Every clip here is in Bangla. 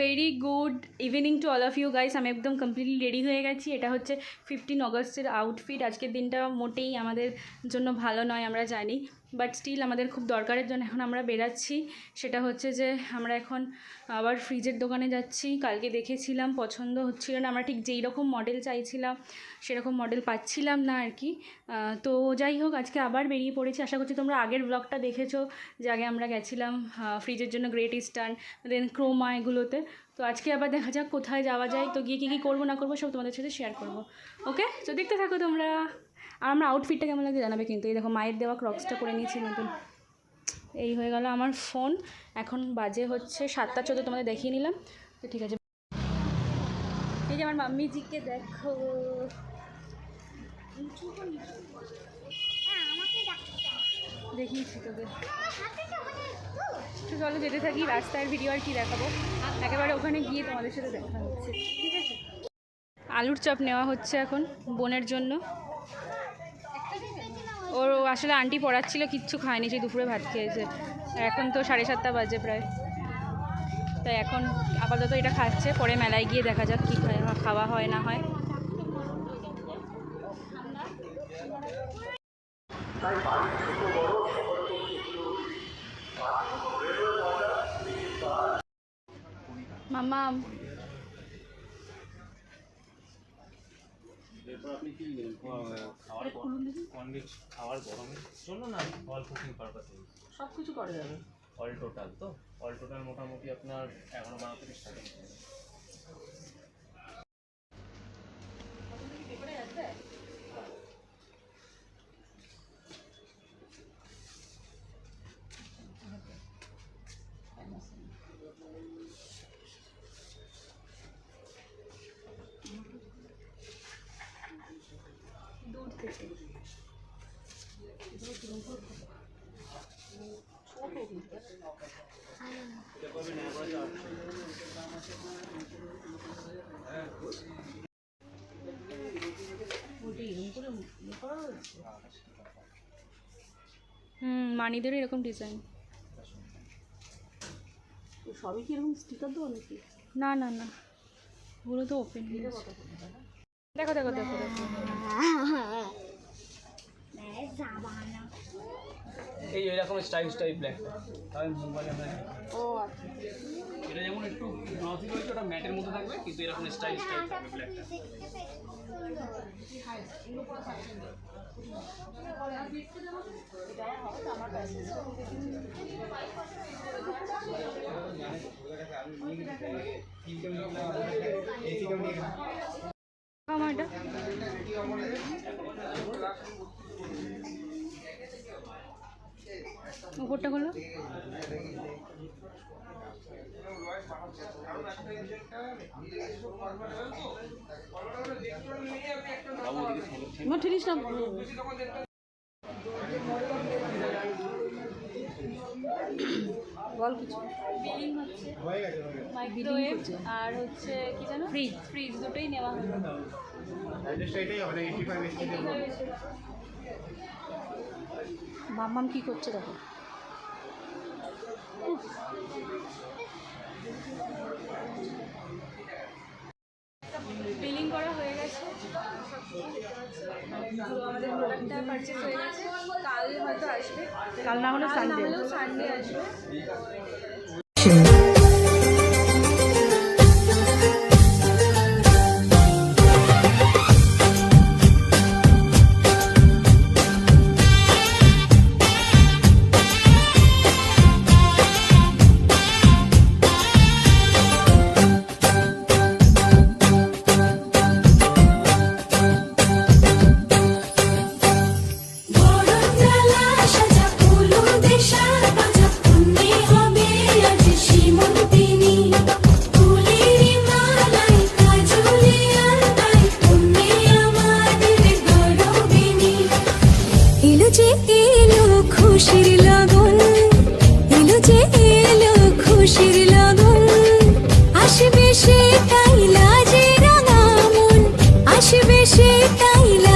Very good evening to all of you guys আমি একদম কমপ্লিটলি রেডি হয়ে গেছি। এটা হচ্ছে ফিফটিন অগস্টের আউটফিট আজকের দিনটা মোটেই আমাদের জন্য ভালো নয়, আমরা জানি। বাট স্টিল আমাদের খুব দরকারের জন্য এখন আমরা বেরাচ্ছি। সেটা হচ্ছে যে আমরা এখন আবার ফ্রিজের দোকানে যাচ্ছি। কালকে দেখেছিলাম, পছন্দ হচ্ছিল না। আমরা ঠিক যেই রকম মডেল চাইছিলাম, সেরকম মডেল পাচ্ছিলাম না আর কি। তো যাই হোক, আজকে আবার বেরিয়ে পড়েছি। আশা করছি তোমরা আগের ব্লগটা দেখেছ, যে আগে আমরা গেছিলাম ফ্রিজের জন্য গ্রেট ইস্টার্ন দেন ক্রোমা এগুলোতে। তো আজকে আবার দেখা যাক কোথায় যাওয়া যায়। তো গিয়ে কী কী করব না করব সব তোমাদের সাথে শেয়ার করব। ওকে তো দেখতে থাকো তোমরা। আর আমার আউটফিটটা কেমন লাগে জানাবে কিন্তু। এই দেখো মায়ের দেওয়া ক্রক্সটা করে নিয়েছি নতুন। এই হয়ে গেল আমার ফোন এখন বাজে হচ্ছে সাতটা চোদ্দ, তোমাদের দেখিয়ে নিলাম। তো ঠিক আছে। এই যে আমার মাম্মিজিকে দেখো। দেখিয়েছি তোকে। চলো যেতে থাকি, রাস্তার ভিডিও আর কি দেখাবো। একেবারে ওখানে গিয়ে তোমাদের সাথে দেখা হচ্ছে। ঠিক আছে? আলুর চপ নেওয়া হচ্ছে এখন, বোনের জন্য। ওর আসলে আন্টি পড়াচ্ছিল, কিচ্ছু খায়নি সেই দুপুরে ভাত খেয়েছে। এখন তো সাড়ে সাতটা বাজে প্রায়। তাই এখন আপাতত এটা খাচ্ছে, পরে মেলায় গিয়ে দেখা যাক কী খাওয়া হয় না হয়। মামা এরপর আপনি কি আহ, খাওয়ার কনভেক্স খাওয়ার গরমের জন্য না অল কুকিং পারপাসে সব কিছু করা যাবে অল টোটাল তো? অল টোটাল মোটামুটি আপনার এগারো বারো থেকে স্টার্টিং হুম মানিদের এরকম ডিজাইন সবই কি এরকম স্টিকার দেবো নাকি? না না না। ওগুলো তো ওপেন দেখো দেখো দেখো দেখো। এই এরকম স্টাইল স্টাইল ব্ল্যাক তাহলে মোবাইলে আমরা ও আচ্ছা। এটা যেমন একটু গ্লসি রয়েছে ওটা ম্যাটের মধ্যে থাকবে কিন্তু এরকম স্টাইল স্টাইল থাকবে ব্ল্যাকটা আমার এটা উপরটা হলো ঠিনিস না। বল কিছু। বিলিং হচ্ছে মাইক্রোওয়েভ আর হচ্ছে কি জানো? ফ্রিজ ফ্রিজ দুটোই নেওয়া হলো মাম্মাম কি করছে দেখো। বিলিং করা হয়ে আমাদের প্রোডাক্টটা পারচেস হয়ে গেছে। কাল হয়তো আসবে। কাল না হলে সানডে আসবে। கேட்டாயில?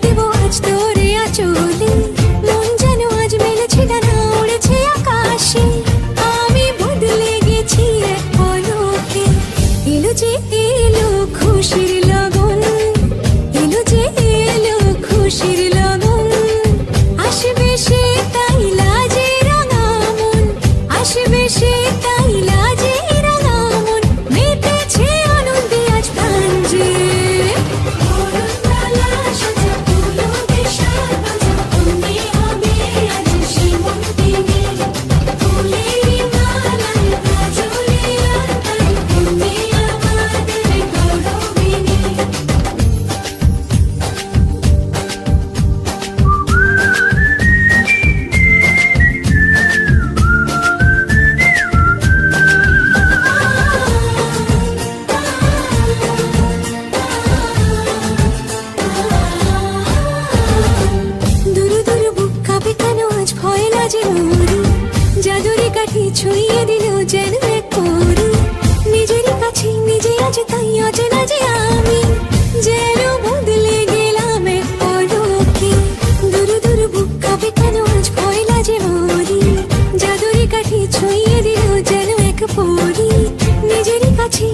কাঠি ছুঁয়ে দিল যেন এক পরু? নিজের কাছে নিজে আছে তাই অচেনা যে আমি। যেন বদলে গেলাম এক পলকে দূর দূর বুক কাঁপে কেন আজ ভয় যে মরি জাদুরি কাঠি ছুঁয়ে দিল যেন এক পরি। নিজের কাছে